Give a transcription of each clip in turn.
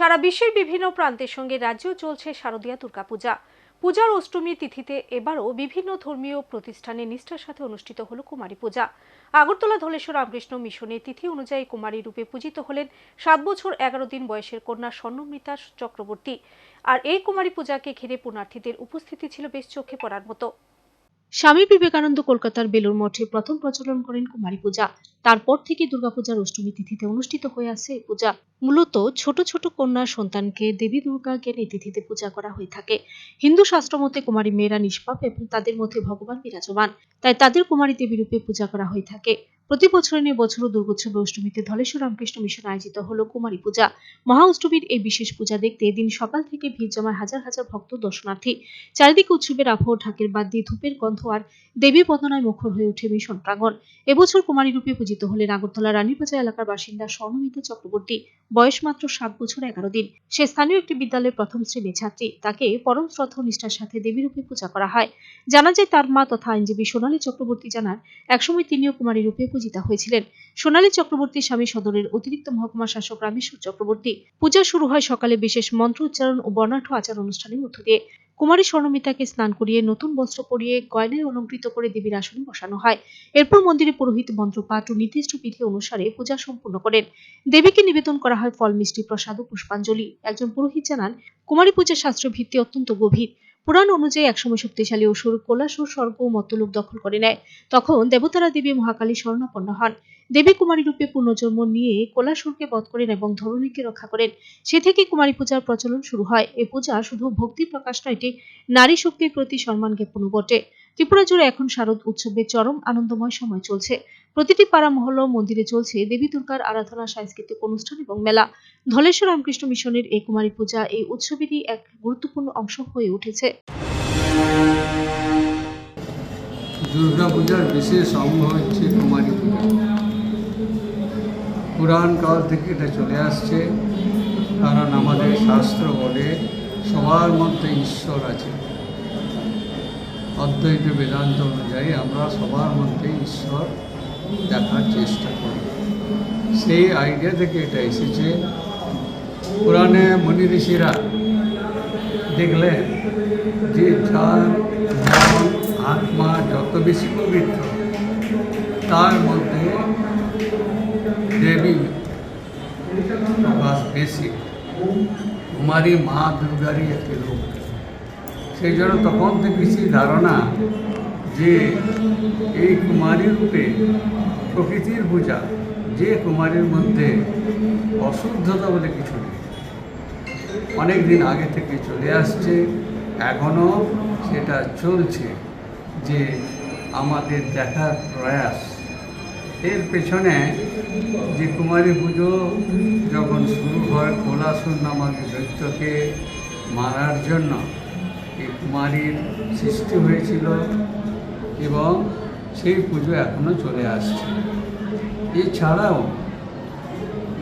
সারা বিশ্বের বিভিন্ন প্রান্তের সঙ্গে রাজ্যেও চলছে শারদীয়া দুর্গাপূজা। পূজার অষ্টমী তিথিতে এবারও বিভিন্ন ধর্মীয় প্রতিষ্ঠানে নিষ্ঠার সাথে অনুষ্ঠিত হল কুমারী পূজা। আগরতলা ধলেশ্বর রামকৃষ্ণ মিশনের তিথি অনুযায়ী কুমারী রূপে পূজিত হলেন সাত বছর এগারো দিন বয়সের কন্যা স্বর্ণমিতা চক্রবর্তী। আর এই কুমারী পূজাকে ঘিরে পুণার্থীদের উপস্থিতি ছিল বেশ চোখে পড়ার মতো। স্বামী বিবেকানন্দ কলকাতার বেলুর মঠে প্রথম প্রচলন করেন কুমারী পূজা। তারপর থেকে দুর্গাপূজার অষ্টমী তিথিতে অনুষ্ঠিত হয়ে আছে পূজা। মূলত ছোট ছোট কন্যার সন্তানকে দেবী দুর্গাকে এই তিথিতে পূজা করা হয়ে থাকে। হিন্দু শাস্ত্র মতে কুমারী মেয়েরা নিষ্পাপ এবং তাদের মধ্যে ভগবান বিরাজমান। তাই তাদের কুমারী দেবী রূপে পূজা করা হয়ে থাকে। প্রতি বছর নিয়ে বছরও দুর্গোৎসবে অষ্টমীতে ধলেশ্বর রামকৃষ্ণ মিশন আয়োজিত হলো কুমারী পূজা। মহা অষ্টমীর এই বিশেষ পূজা দেখতে দিন সকাল থেকে ভিড় জমায় হাজার হাজার ভক্ত দর্শনার্থী। চারিদিকে উৎসবের আবহ ঢাকের বাদ দিয়ে ধূপের গন্ধ আর দেবী বন্দনায় মুখর হয়ে ওঠে মিশন প্রাঙ্গণ। এবছর কুমারী রূপে পূজিত হলেন আগরতলা রানীবাজার এলাকার বাসিন্দা স্বর্ণমিতা চক্রবর্তী। বয়স মাত্র সাত বছর এগারো দিন। সে স্থানীয় একটি বিদ্যালয়ের প্রথম শ্রেণির ছাত্রী। তাকে পরম শ্রদ্ধা নিষ্ঠার সাথে দেবী রূপে পূজা করা হয়। জানা যায় তার মা তথা আইনজীবী সোনালী চক্রবর্তী জানান, একসময় তিনিও কুমারী রূপে পূজিতা হয়েছিলেন। সোনালী চক্রবর্তীর স্বামী সদরের অতিরিক্ত মহকুমা শাসক রামেশ্বর চক্রবর্তী। পূজা শুরু হয় সকালে বিশেষ মন্ত্র উচ্চারণ ও বর্ণাঢ্য আচার অনুষ্ঠানের মধ্য দিয়ে। কুমারী স্বর্ণমিতাকে স্নান করিয়ে নতুন বস্ত্র পরিয়ে গয়নায় অলঙ্কৃত করে দেবীর আসনে বসানো হয়। এরপর মন্দিরে পুরোহিত, মন্ত্রপাঠ ও নির্দিষ্ট বিধি অনুসারে পূজা সম্পূর্ণ করেন। দেবীকে নিবেদন করা হয় ফল মিষ্টি প্রসাদ ও পুষ্পাঞ্জলি। একজন পুরোহিত জানান, কুমারী পূজার শাস্ত্র ভিত্তি অত্যন্ত গভীর। পুরাণ অনুযায়ী একসময় শক্তিশালী অসুর কোলাসুর স্বর্গ ও মত্তলোক দখল করে নেয়। তখন দেবতারা দেবী মহাকালী স্বর্ণাপন্ন হন। দেবী কুমারী রূপে পুনর্জন্ম নিয়ে কোলাসুরকে বধ করেন এবং ধরণীকে রক্ষা করেন। সে থেকে কুমারী পূজার প্রচলন শুরু হয়। এ পূজা শুধু ভক্তি প্রকাশ নয়, এটি নারী শক্তির প্রতি সম্মান জ্ঞাপন বটে। ত্রিপুরা জুড়ে এখন শারদ উৎসবের চরম আনন্দময় সময় চলছে। প্রতিটি পাড়া মহল্লা মন্দিরে চলছে দেবী দুর্গার আরাধনা, সাংস্কৃতিক অনুষ্ঠান এবং মেলা। ধলেশ্বর রামকৃষ্ণ মিশনের এই কুমারী পূজা এই উৎসবেরই এক গুরুত্বপূর্ণ অংশ হয়ে উঠেছে। দুর্গাপূজার বিশেষ অঙ্গ হচ্ছে কুমারী পূজা। পুরাণ কাল থেকে এটা চলে আসছে, কারণ আমাদের শাস্ত্র বলে সবার মধ্যে ঈশ্বর আছে। অদ্বৈত বেদান্ত অনুযায়ী আমরা সবার মধ্যে ঈশ্বর দেখার চেষ্টা করি। সেই আইডিয়া থেকে এটা এসেছে পুরাণে মুনি ঋষিরা দেখলেন যে যার আত্মা যত বেশি পবিত্র, তার মধ্যে দেবী বেশি। কুমারী মা দুর্গারই একটি রূপ। সেই জন্য তখন থেকে সেই ধারণা যে এই কুমারী রূপে প্রকৃতির পূজা, যে কুমারীর মধ্যে অশুদ্ধতা বলে কিছু নেই। অনেক দিন আগে থেকে চলে আসছে এখনও সেটা চলছে যে আমাদের দেখার প্রয়াস। এর পেছনে যে কুমারী পুজো যখন শুরু হয়, কোলাসুর নামক দৈত্যকে মারার জন্য এই কুমারীর সৃষ্টি হয়েছিল এবং সেই পুজো এখনও চলে আসছে। এছাড়াও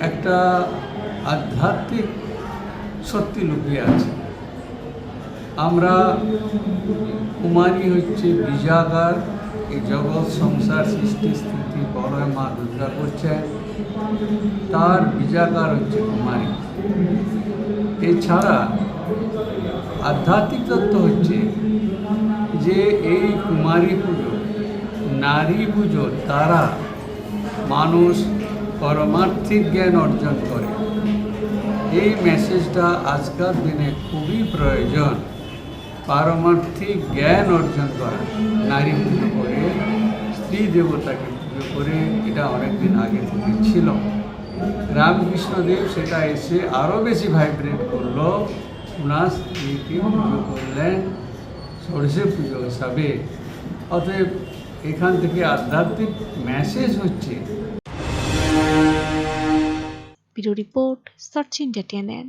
একটা আধ্যাত্মিক সত্যি লুকিয়ে আছে। আমরা কুমারী হচ্ছে বিজাগার এই জগৎ, সংসার, সৃষ্টি, স্থিতি বড় মা দুর্গা করছেন তার বীজাগার হচ্ছে কুমারী। এছাড়া আধ্যাত্মিক তত্ত্ব হচ্ছে যে এই কুমারী পুজো, নারী পুজো দ্বারা মানুষ পরমার্থিক জ্ঞান অর্জন করে। এই মেসেজটা আজকাল দিনে খুবই প্রয়োজন। পারমার্থিক জ্ঞান অর্জন করা, নারী পুজো করে, স্ত্রী দেবতাকে পুজো করে, এটা অনেকদিন আগে থেকে ছিল। রামকৃষ্ণদেব সেটা এসে আরও বেশি ভাইব্রেট করল। ওনার স্ত্রীকে পুজো করলেন, সরষে পুজো হিসাবে। অতএব এখান থেকে আধ্যাত্মিক মেসেজ হচ্ছে bureau report search India TNN.